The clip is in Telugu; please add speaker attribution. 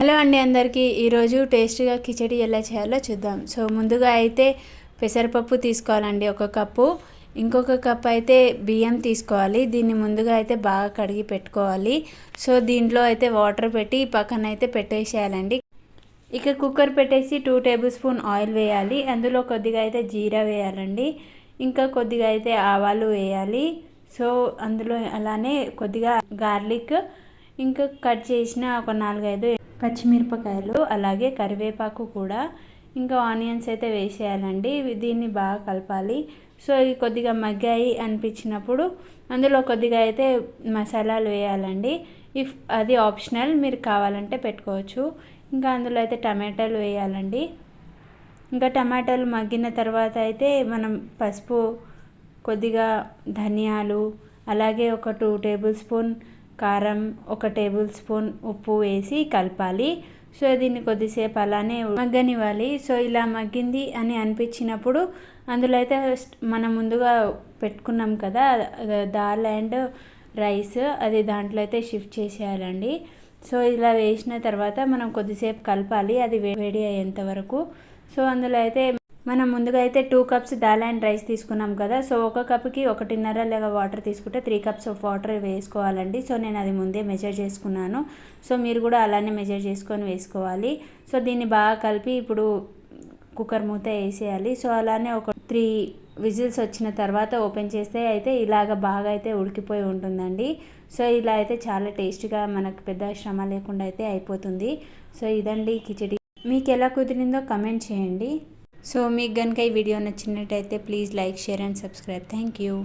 Speaker 1: హలో అండి అందరికీ. ఈరోజు టేస్టీగా కిచడి ఎలా చేయాలో చూద్దాం. సో ముందుగా అయితే పెసరపప్పు తీసుకోవాలండి ఒక కప్పు. ఇంకొక కప్ అయితే బియ్యం తీసుకోవాలి. దీన్ని ముందుగా అయితే బాగా కడిగి పెట్టుకోవాలి. సో దీంట్లో అయితే వాటర్ పెట్టి పక్కన అయితే పెట్టేసేయాలండి. ఇక కుక్కర్ పెట్టేసి టూ టేబుల్ స్పూన్ ఆయిల్ వేయాలి. అందులో కొద్దిగా అయితే జీరా వేయాలండి. ఇంకా కొద్దిగా అయితే ఆవాలు వేయాలి. సో అందులో అలానే కొద్దిగా గార్లిక్. ఇంకా కట్ చేసిన ఒక నాలుగైదు పచ్చిమిరపకాయలు అలాగే కరివేపాకు కూడా. ఇంకా ఆనియన్స్ అయితే వేసేయాలండి. దీన్ని బాగా కలపాలి. సో ఇవి కొద్దిగా మగ్గాయి అనిపించినప్పుడు అందులో కొద్దిగా అయితే మసాలాలు వేయాలండి. ఇఫ్ అది ఆప్షనల్ మీరు కావాలంటే పెట్టుకోవచ్చు. ఇంకా అందులో అయితే టమాటాలు వేయాలండి. ఇంకా టమాటాలు మగ్గిన తర్వాత అయితే మనం పసుపు కొద్దిగా ధనియాలు అలాగే ఒక టూ టేబుల్ స్పూన్ కారం ఒక టేబుల్ స్పూన్ ఉప్పు వేసి కలపాలి. సో దీన్ని కొద్దిసేపు అలానే మగ్గనివ్వాలి. సో ఇలా మగ్గింది అని అనిపించినప్పుడు అందులో అయితే మనం ముందుగా పెట్టుకున్నాం కదా దాల్ అండ్ రైస్ అది దాంట్లో అయితే షిఫ్ట్ చేసేయాలండి. సో ఇలా వేసిన తర్వాత మనం కొద్దిసేపు కలపాలి. అది వేడి అయ్యేంత వరకు. సో అందులో అయితే మనం ముందుగా అయితే two cups dal and rice తీసుకున్నాం కదా. సో ఒక కప్కి ఒకటిన్నర లేదా వాటర్ తీసుకుంటే త్రీ కప్స్ ఆఫ్ వాటర్ వేసుకోవాలండి. సో నేను అది ముందే మెజర్ చేసుకున్నాను. సో మీరు కూడా అలానే మెజర్ చేసుకొని వేసుకోవాలి. సో దీన్ని బాగా కలిపి ఇప్పుడు కుక్కర్ మూత వేసేయాలి. సో అలానే ఒక త్రీ విజిల్స్ వచ్చిన తర్వాత ఓపెన్ చేస్తే అయితే ఇలాగ బాగా అయితే ఉడికిపోయి ఉంటుందండి. సో ఇలా అయితే చాలా టేస్ట్గా మనకు పెద్ద శ్రమ లేకుండా అయితే అయిపోతుంది. సో ఇదండి కిచడి. మీకు ఎలా కుదిరిందో కమెంట్ చేయండి. సో మీకు కనుక ఈ వీడియో నచ్చినట్టయితే please like share and subscribe thank you